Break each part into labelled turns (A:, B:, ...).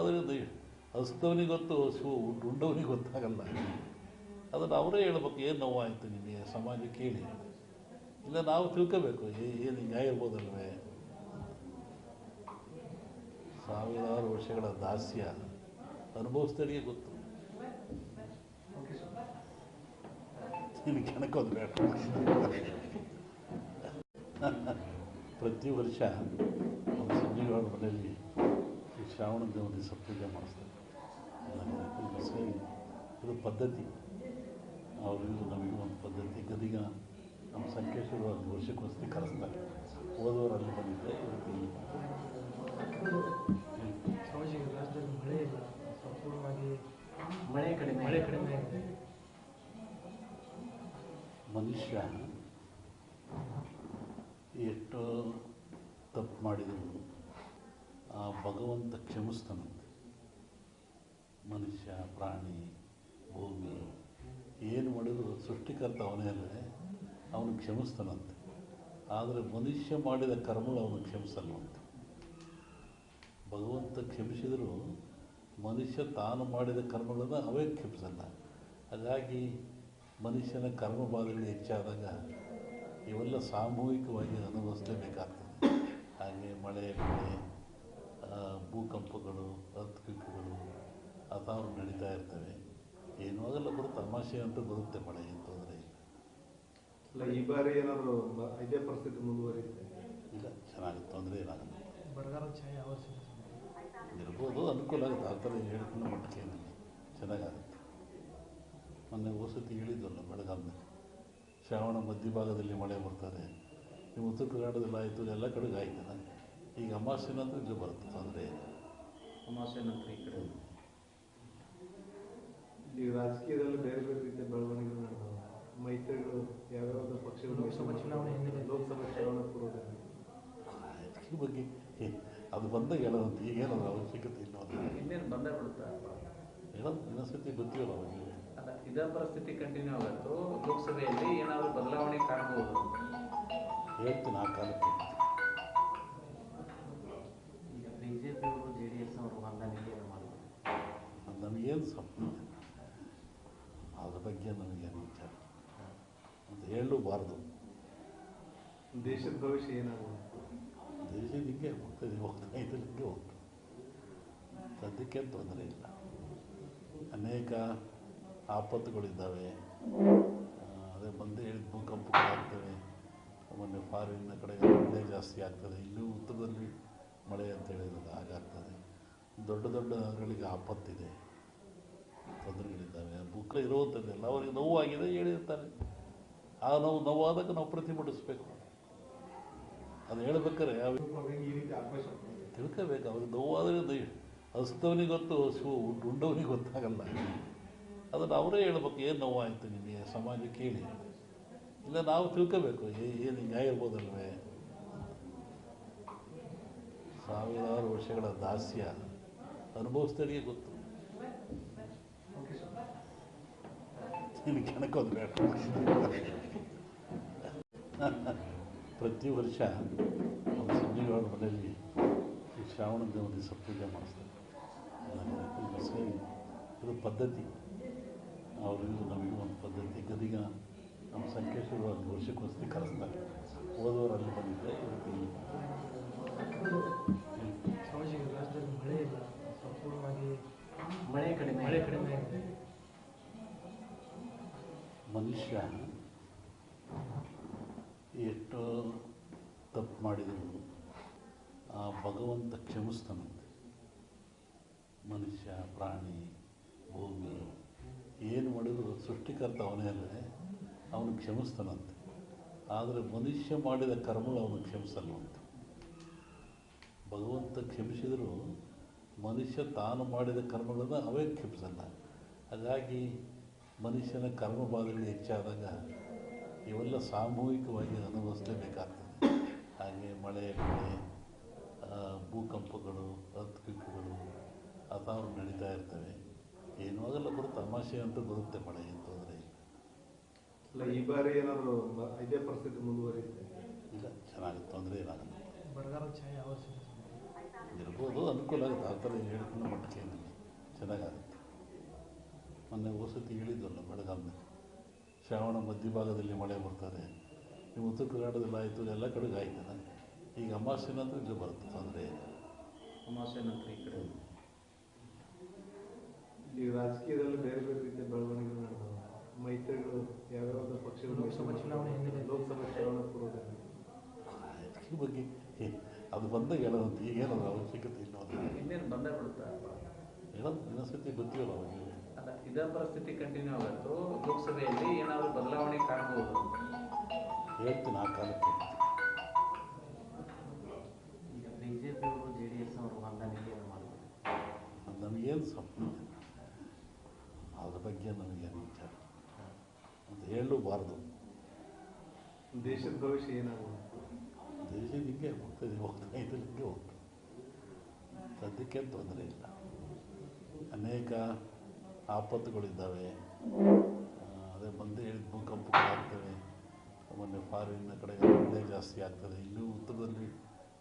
A: ನೋವಾದ್ರಿಂದ ಹಸಿದವನಿಗೆ ಗೊತ್ತು ಹಸು ಉಂಡವನಿಗೆ ಗೊತ್ತಾಗಲ್ಲ. ಅದನ್ನು ಅವರೇ ಹೇಳ್ಬೇಕು, ಏನು ನೋವಾಯಿತು ನಿಮಗೆ ಸಮಾಜ ಕೇಳಿ. ಇಲ್ಲ, ನಾವು ತಿಳ್ಕೋಬೇಕು ಏನು ಹಿಂಗಾಗಿರ್ಬೋದಲ್ವೇ ಸಾವಿರಾರು ವರ್ಷಗಳ ದಾಸ್ಯ ಅನುಭವಿಸ್ದರಿಗೆ ಗೊತ್ತು. ಕೆಣಕೋದು ಬೇಡ. ಪ್ರತಿ ವರ್ಷ ಸಂಜೀವಾಳ ಮನೆಯಲ್ಲಿ ಈ ಶ್ರಾವಣ ದೇವ ದಿವಸ ಪೂಜೆ ಮಾಡಿಸ್ತಾರೆ ಇದು ಪದ್ಧತಿ. ಅವರಿಂದ ನಮಗೂ ಒಂದು ಪದ್ಧತಿ. ಗದಿಗ ನಮ್ಮ ಸಂಕೇಶ್ವರ ಒಂದು ವರ್ಷಕ್ಕೋಸ್ಕರ ಕರೆಸ್ತಾರೆ. ಓದೋರು ಅಲ್ಲಿ ಬಂದಿದ್ದೆ
B: ಮಳೆ ಇಲ್ಲ. ಸಂಪೂರ್ಣವಾಗಿ
C: ಮಳೆ ಕಡಿಮೆ
B: ಮಳೆ ಕಡಿಮೆ
A: ಮನುಷ್ಯ ಎಷ್ಟೋ ತಪ್ಪು ಮಾಡಿದ್ರು. ಆ ಭಗವಂತ ಕ್ಷಮಿಸ್ತಾನಂತೆ. ಮನುಷ್ಯ, ಪ್ರಾಣಿ, ಭೂಮಿ, ಏನು ಮಾಡಿದ್ರು ಸೃಷ್ಟಿಕರ್ತ ಅವನೇ ಅಲ್ಲದೆ ಅವನು ಕ್ಷಮಿಸ್ತಾನಂತೆ. ಆದರೆ ಮನುಷ್ಯ ಮಾಡಿದ ಕರ್ಮಗಳು ಅವನು ಕ್ಷಮಿಸಲ್ವಂತೆ. ಭಗವಂತ ಕ್ಷಮಿಸಿದರೂ ಮನುಷ್ಯ ತಾನು ಮಾಡಿದ ಕರ್ಮಗಳನ್ನು ಅವೇ ಕ್ಷಮಿಸಲ್ಲ. ಹಾಗಾಗಿ ಮನುಷ್ಯನ ಕರ್ಮ ಬಾಧೆಗಳು ಹೆಚ್ಚಾದಾಗ ಇವೆಲ್ಲ ಸಾಮೂಹಿಕವಾಗಿ ಅನುಭವಿಸಲೇಬೇಕಾಗ್ತದೆ. ಹಾಗೆ ಮಳೆ ಬೆಳೆ ಭೂಕಂಪಗಳು ಅರ್ಥಕ್ವಿಕ್ಗಳು ಅಥಾವು ನಡೀತಾ ಇರ್ತವೆ. ಏನೂ ಆಗಲ್ಲ ಬರುತ್ತೆ ತಮಾಷೆ ಅಂತೂ ಬರುತ್ತೆ ಮಳೆ ಏನು ತೊಂದರೆ ಇಲ್ಲ
D: ಅಲ್ಲ ಈ ಬಾರಿ ಏನಾದರೂ ಇದೇ ಪರಿಸ್ಥಿತಿ ಮುಂದುವರಿಯುತ್ತೆ?
A: ಇಲ್ಲ ಚೆನ್ನಾಗಿ ತೊಂದರೆ ಏನಾಗಲ್ಲ
B: ಛಾಯೆ.
A: ಇರ್ಬೋದು ಅನುಕೂಲ ಆಗುತ್ತೆ. ಆ ಥರ ಹೇಳ್ಕೊಂಡು ಮಟ್ಟಕ್ಕೆ ಏನಿಲ್ಲ. ಚೆನ್ನಾಗಾಗುತ್ತೆ. ಮೊನ್ನೆ ವಸತಿ ಹೇಳಿದ್ವಲ್ಲ ಬೆಳಗಾವಿನಲ್ಲಿ ಶ್ರಾವಣ ಮಧ್ಯಭಾಗದಲ್ಲಿ ಮಳೆ ಬರ್ತಾರೆ. ನೀವು ಉತ್ತರ ಕರ್ನಾಟಕದಲ್ಲಿ ಆಯಿತು ಎಲ್ಲ ಕಡೆಗೆ ಆಯ್ತಲ್ಲ ಈಗ ಅಮಾವಾಸ್ಯೆ ನಂತರ ಇಲ್ಲಿ ಬರುತ್ತೆ ತೊಂದರೆ ಇಲ್ಲ.
C: ಅಮಾವಾಸ್ಯೆ ನಂತರ ಈ ಕಡೆ.
D: ಈಗ ರಾಜಕೀಯದಲ್ಲಿ ಬೇರೆ ಬೇರೆ ರೀತಿಯ ಬೆಳವಣಿಗೆಗಳು ನಡೆದವು. ಮೈತ್ರಿಗಳು ಯಾವ್ಯಾವ ಪಕ್ಷಗಳು
B: ಲೋಕಸಭಾ ಚುನಾವಣೆ ಹಿನ್ನೆಲೆ.
D: ಲೋಕಸಭಾ ಚುನಾವಣೆ ಪೂರ್ವದಲ್ಲಿ
A: ರಾಜಕೀಯ ಬಗ್ಗೆ ಏ, ಅದು ಬಂದಾಗ ಹೇಳೋದಂತ ಈಗ ಹೇಳೋದು ಅವಶ್ಯಕತೆ ಇಲ್ಲ
C: ಇನ್ನೇನು ಬಂದೇ ಬಿಡುತ್ತಾ
A: ಹೇಳೋದು ಇನ್ನೊಂದ್ಸತಿ ಗೊತ್ತಿಲ್ಲ ಅವಾಗ
C: ಅಲ್ಲ ಇದೇ ಪರಿಸ್ಥಿತಿ ಕಂಟಿನ್ಯೂ ಆಗುತ್ತೋ? ಲೋಕಸಭೆಯಲ್ಲಿ ಏನಾದರೂ ಬದಲಾವಣೆ ಕಾಣಬಹುದು
A: ಹೇಳ್ತೀನಿ ಆ ಕಾಲಕ್ಕೆ.
E: ಮಾಡ್ತಾರೆ
A: ಸಂಬಂಧ ಸ್ವಪ್ನ ಅದ್ರ ಬಗ್ಗೆ ನನಗೇನು ವಿಚಾರ ಅಂತ ಹೇಳಲೂಬಾರ್ದು
D: ದೇಶದ ಭವಿಷ್ಯ ಏನಾಗುತ್ತೆ
A: ದೇಶ ಹಿಂಗೆ ಹೋಗ್ತದೆ ಹೋಗ್ತಾ ಇದ್ರೆ ಹಿಂಗೆ ಹೋಗ್ತದೆ ಸದ್ಯಕ್ಕೆ ತೊಂದರೆ ಇಲ್ಲ ಅನೇಕ ಆಪತ್ತುಗಳಿದ್ದಾವೆ ಅದೇ ಬಂದೇ ಹೇಳಿದ ಭೂಕಂಪಗಳಾಗ್ತವೆ ಮೊನ್ನೆ ಫಾರಿನ್ನ ಕಡೆ ಮಳೆ ಜಾಸ್ತಿ ಆಗ್ತದೆ ಇಲ್ಲಿ ಉತ್ತರದಲ್ಲಿ ಮಳೆ ಅಂತ ಹೇಳಿದ್ರೆ ಹಾಗಾಗ್ತದೆ ದೊಡ್ಡ ದೊಡ್ಡ ನಗರಗಳಿಗೆ ಆಪತ್ತಿದೆ ತೊಂದರೆಗಳಿದ್ದಾವೆ ಬುಕ್ ಇರುವಂಥದ್ದು ಎಲ್ಲ ಅವರಿಗೆ ನೋವಾಗಿದೆ, ಹೇಳಿರ್ತಾರೆ. ಆ ನೋವು ನೋವಾದಾಗ ನಾವು ಪ್ರತಿಭಟಿಸ್ಬೇಕು. ಅದು ಹೇಳ್ಬೇಕಾರೆ ತಿಳ್ಕೋಬೇಕು, ಅವ್ರಿಗೆ ನೋವಾದರೆ ಹಸ್ತವನಿಗೆ ಗೊತ್ತು ಹಸು ಉಂಡವನಿಗೆ ಗೊತ್ತಾಗಲ್ಲ. ಅದನ್ನು ಅವರೇ ಹೇಳ್ಬೇಕು, ಏನು ನೋವಾಯಿತು ನಿಮಗೆ ಸಮಾಜ ಕೇಳಿ. ಇಲ್ಲ, ನಾವು ತಿಳ್ಕೋಬೇಕು ಏನು ಹಿಂಗೆ ಇರ್ಬೋದಲ್ವೇ? ಸಾವಿರಾರು ವರ್ಷಗಳ ದಾಸ್ಯ ಅನುಭವಿಸ್ತಾರಿಗೆ ಗೊತ್ತು. ನಿನಗೆ ಕೆಣಕೋದು ಬೇಡ. ಪ್ರತಿ ವರ್ಷ ನಮ್ಮ ಮನೆಯಲ್ಲಿ ಈ ಶ್ರಾವಣ ದೇವ ದಿವಸ ಪೂಜೆ ಮಾಡಿಸ್ತಾರೆ. ಇದು ಪದ್ಧತಿ ಅವರಿಗೂ ನಮಗೂ ಒಂದು ಪದ್ಧತಿ, ಗದಿಗ ನಮ್ಮ ಸಂಕೇಶ್ವರ ಒಂದು ವರ್ಷಕ್ಕೋಸ್ಕರ ಕರೆಸ್ತಾರೆ ಓದೋರು ಅಲ್ಲಿ ಬಂದಿದ್ದೆ ಇವತ್ತು
B: ಮಳೆ
C: ಕಡಿಮೆ
B: ಮಳೆ ಕಡಿಮೆ
A: ಮನುಷ್ಯ ಎಷ್ಟು ತಪ್ಪು ಮಾಡಿದ್ರು ಆ ಭಗವಂತ ಕ್ಷಮಿಸ್ತಾನಂತೆ. ಮನುಷ್ಯ, ಪ್ರಾಣಿ, ಭೂಮಿ, ಏನು ಮಾಡಿದ್ರು ಸೃಷ್ಟಿಕರ್ತ ಅವನೇ ಅಲ್ಲದೆ ಅವನು ಕ್ಷಮಿಸ್ತಾನಂತೆ. ಆದರೆ ಮನುಷ್ಯ ಮಾಡಿದ ಕರ್ಮಗಳು ಅವನು ಕ್ಷಮಿಸಲ್ವಂತೆ. ಭಗವಂತ ಕ್ಷಮಿಸಿದರೂ ಮನುಷ್ಯ ತಾನು ಮಾಡಿದ ಕರ್ಮಗಳನ್ನು ಅವೇ ಕ್ಷಮಿಸಲ್ಲ. ಹಾಗಾಗಿ ಮನುಷ್ಯನ ಕರ್ಮ ಬಾಧೆಗಳು ಹೆಚ್ಚಾದಾಗ ಇವೆಲ್ಲ ಸಾಮೂಹಿಕವಾಗಿ ಅನುಭವಿಸಲೇಬೇಕಾಗ್ತದೆ. ಹಾಗೆ ಮಳೆ ಬೆಳೆ ಭೂಕಂಪಗಳು ಅರ್ಥಕ್ವಿಕ್ಗಳು ಅಥವಾ ನಡೀತಾ ಇರ್ತವೆ. ಏನೂ ಆಗಲ್ಲ ಬರುತ್ತೆ ತಮಾಷೆ ಅಂತೂ ಬರುತ್ತೆ ಮಳೆ ಅಂತ ತೊಂದರೆ ಇಲ್ಲ
D: ಈ ಬಾರಿ ಏನಾದರೂ ಬ- ಇದೇ ಪರಿಸ್ಥಿತಿ ಮುಂದುವರಿಯುತ್ತೆ?
A: ಇಲ್ಲ ಚೆನ್ನಾಗಿ ತೊಂದರೆ ಏನಾಗಲ್ಲ. ಇರ್ಬೋದು ಅನುಕೂಲ ಆಗುತ್ತೆ. ಆ ಥರ ಹೇಳ್ಕೊಂಡು ಮಟ್ಟಕ್ಕೆ ಏನಿಲ್ಲ ಚೆನ್ನಾಗಾಗುತ್ತೆ. ಮೊನ್ನೆ ವಸತಿ ಹೇಳಿದ್ವಲ್ಲ ಬೆಳಗಾವಿನಲ್ಲಿ ಶ್ರಾವಣ ಮಧ್ಯಭಾಗದಲ್ಲಿ ಮಳೆ ಬರ್ತಾರೆ. ಈ ಉತ್ತರ ಕರ್ನಾಟಕದಲ್ಲಿ ಆಯಿತು ಎಲ್ಲ ಕಡೆಗೆ ಆಯ್ತಲ್ಲ ಈಗ ಅಮಾವಾಸ್ಯೆ ನಂತರ ಇದು ಬರುತ್ತೆ ತೊಂದರೆ ಇಲ್ಲ
C: ಅಮಾವಾಸ್ಯೆ ನಂತರ ಈ ಕಡೆ.
D: ಈಗ ರಾಜಕೀಯದಲ್ಲಿ ಬೇರೆ ಬೇರೆ ರೀತಿಯ ಬೆಳವಣಿಗೆಗಳು ನಡೆದವು. ಮೈತ್ರಿಗಳು ಯಾವ್ಯಾವ ಪಕ್ಷಗಳು
B: ಲೋಕಸಭಾ ಚುನಾವಣೆ ಹಿಂದೆ
D: ಲೋಕಸಭಾ ಚುನಾವಣಾ ಪೂರ್ವದಲ್ಲಿ.
A: ಈ ಬಗ್ಗೆ ಅದು ಬಂದಾಗ ಹೇಳೋದಂತ ಈಗೇನು ಅದ್ರ ಅವಶ್ಯಕತೆ ಇಲ್ಲ
C: ಇನ್ನೇನು ಬಂದೇ ಬಿಡುತ್ತಾ?
A: ಹೇಳೋದು ಇನ್ನೊಂದ್ಸತಿ ಗೊತ್ತಿಲ್ಲ ಅವಾಗ.
C: ಅಲ್ಲ ಇದೇ ಪರಿಸ್ಥಿತಿ ಕಂಟಿನ್ಯೂ ಆಗತ್ತು ಲೋಕಸಭೆಯಲ್ಲಿ ಏನಾದರೂ ಬದಲಾವಣೆ ಕಾಣಬಹುದು
A: ಹೇಳ್ತೀನಿ ಆ ಕಾಲಕ್ಕೆ
E: ಈಗ ಬಿ ಜೆ ಡಿ ಎಸ್ ಅವರು ಹೊಂದಾಣಿಕೆ ಮಾಡ್ತಾರೆ
A: ಅದು ನಮಗೇನು ಸಂಬಂಧ ಇಲ್ಲ. ಅದ್ರ ಬಗ್ಗೆ ನಮಗೇನು ವಿಚಾರ ಅದು ಹೇಳಬಾರ್ದು.
D: ದೇಶದ ಭವಿಷ್ಯ ಏನಾಗುತ್ತೆ
A: ದೇಶ ಹಿಂಗೆ ಹೋಗ್ತದೆ ಹೋಗ್ತಾ ಇದ್ರೆ ಹಿಂಗೆ ಹೋಗ್ತದೆ. ಸದ್ಯಕ್ಕೆ ತೊಂದರೆ ಇಲ್ಲ. ಅನೇಕ ಆಪತ್ತುಗಳಿದ್ದಾವೆ. ಅದೇ ಬಂದೇ ಹೇಳಿದ ಭೂಕಂಪಗಳಾಗ್ತವೆ ಮೊನ್ನೆ ಫಾರಿನ್ನ ಕಡೆ ಮಳೆ ಜಾಸ್ತಿ ಆಗ್ತದೆ. ಇನ್ನೂ ಉತ್ತರದಲ್ಲಿ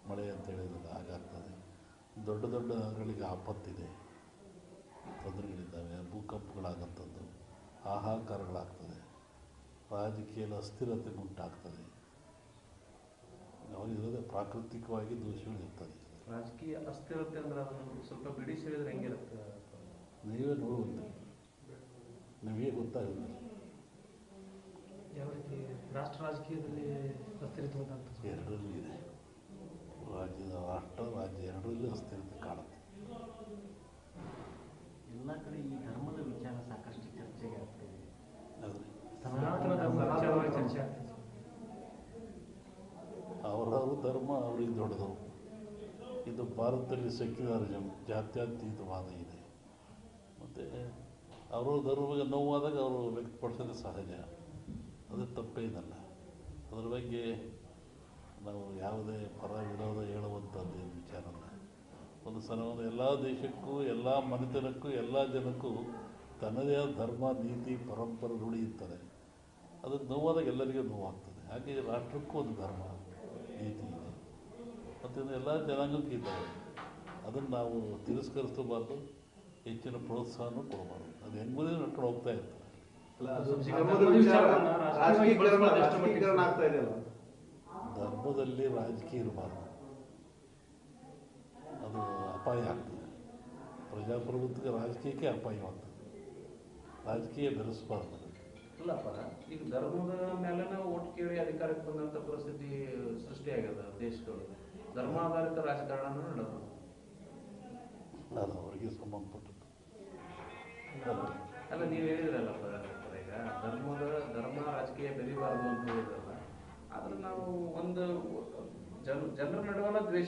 A: ಮಳೆ ಅಂತ ಹೇಳಿದ್ರೆ ಹಾಗಾಗ್ತದೆ ದೊಡ್ಡ ದೊಡ್ಡ ನಗರಗಳಿಗೆ ಆಪತ್ತಿದೆ. ತೊಂದರೆಗಳಿದ್ದಾವೆ. ಭೂಕಂಪಗಳಾಗಂಥದ್ದು ಹಾಹಾಕಾರಗಳಾಗ್ತದೆ. ರಾಜಕೀಯದ ಅಸ್ಥಿರತೆ ಉಂಟಾಗ್ತದೆ. ಅವರಿರೋದೇ ಪ್ರಾಕೃತಿಕವಾಗಿ ದೋಷಗಳು ಇರ್ತದೆ
C: ರಾಜಕೀಯ ಅಸ್ಥಿರತೆ ಅಂದ್ರೆ ಅದನ್ನು ಸ್ವಲ್ಪ ಬಿಡಿಸಿ ಹೇಳಿದ್ರೆ ಹೆಂಗಿರುತ್ತೆ?
A: ನೀವೇ ನೋಡುವಂತೆ. ನಿಮಗೆ
B: ರೀತಿ ರಾಷ್ಟ್ರ ರಾಜಕೀಯದಲ್ಲಿ?
A: ಎರಡರಲ್ಲೂ ಇದೆ. ರಾಜ್ಯದ ರಾಷ್ಟ್ರ ರಾಜ್ಯ ಎರಡರಲ್ಲೂ ಅಸ್ಥಿರತೆ ಕಾಣುತ್ತೆ.
E: ಎಲ್ಲ ಕಡೆ ಈ ಧರ್ಮದ ವಿಚಾರ ಸಾಕಷ್ಟು ಚರ್ಚೆಗೆ
B: ಆಗ್ತದೆ ಸರ್.
A: ಧರ್ಮ ಅವ್ರಿಗೆ ದೊಡ್ಡದು. ಇದು ಭಾರತದಲ್ಲಿ ಸೆಕ್ಯುಲರಿಸಮ್ ಜಾತ್ಯತೀತವಾದ ಇದೆ. ಮತ್ತು ಅವರ ಬಗ್ಗೆ ನೋವಾದಾಗ ಅವರು ವ್ಯಕ್ತಪಡಿಸೋದು ಸಹಜ. ಅದು ತಪ್ಪೇನಲ್ಲ. ಅದ್ರ ಬಗ್ಗೆ ನಾವು ಯಾವುದೇ ಪರ ವಿರೋಧ ಹೇಳುವಂಥದ್ದೇನು ವಿಚಾರ ಅಲ್ಲ. ಒಂದು ಸಲ ಒಂದು ಎಲ್ಲ ದೇಶಕ್ಕೂ, ಎಲ್ಲ ಮನೆತನಕ್ಕೂ, ಎಲ್ಲ ಜನಕ್ಕೂ ತನ್ನದೇ ಆದ ಧರ್ಮ, ನೀತಿ, ಪರಂಪರೆ ರೂಢಿ ಅದು ನೋವಾದಾಗ ಎಲ್ಲರಿಗೂ ನೋವಾಗ್ತದೆ. ಹಾಗೆ ರಾಷ್ಟ್ರಕ್ಕೂ ಒಂದು ಧರ್ಮ, ನೀತಿ ಇದೆ. ಮತ್ತು ಎಲ್ಲ ಜನಾಂಗಕ್ಕೂ ಇದ್ದಾವೆ. ಅದನ್ನು ನಾವು ತಿರಸ್ಕರಿಸಬಾರ್ದು ಹೆಚ್ಚಿನ ಪ್ರೋತ್ಸಾಹನೂ ಕೊಡಬಾರ್ದು. ಅದು ಹೆಂಗಿದೆ ನಡ್ಕೊಂಡು ಹೋಗ್ತಾ
D: ಇತ್ತು
A: ಧರ್ಮದಲ್ಲಿ ರಾಜಕೀಯ ಇರಬಾರ್ದು. ಅದು ಅಪಾಯ ಆಗ್ತದೆ. ಪ್ರಜಾಪ್ರಭುತ್ವಕ್ಕೆ ರಾಜಕೀಯಕ್ಕೆ ಅಪಾಯವಾಗ್ತದೆ ರಾಜಕೀಯ ಬೆರೆಸಬಾರ್ದು
C: ಇಲ್ಲಪ್ಪ ಈಗ ಧರ್ಮದ ಮೇಲೆ ನಾವು ಓಟ್ ಕೇಳಿ ಅಧಿಕಾರಕ್ಕೆ ಬಂದಂತ ಪರಿಸ್ಥಿತಿ ಸೃಷ್ಟಿಯಾಗ್ಯದ ದೇಶದೊಳಗೆ. ಧರ್ಮಾಧಾರಿತ ರಾಜಕಾರಣ ನಡೆದ
A: ಅದು ಅವರಿಗೆ ಸಂಬಂಧಪಟ್ಟದ್ದು.
C: ಅಲ್ಲ, ನೀವು ಹೇಳಿದ್ರಲ್ಲ ಈಗ ಧರ್ಮದ, ಧರ್ಮ ರಾಜಕೀಯ ಬೆರಿಬಾರದು ಅಂತ ಹೇಳಿದ್ರಲ್ಲ, ಆದ್ರೆ ನಾವು ಒಂದು ಜನ, ಜನರ ನಡುವಲ್ಲ ದ್ವೇಷ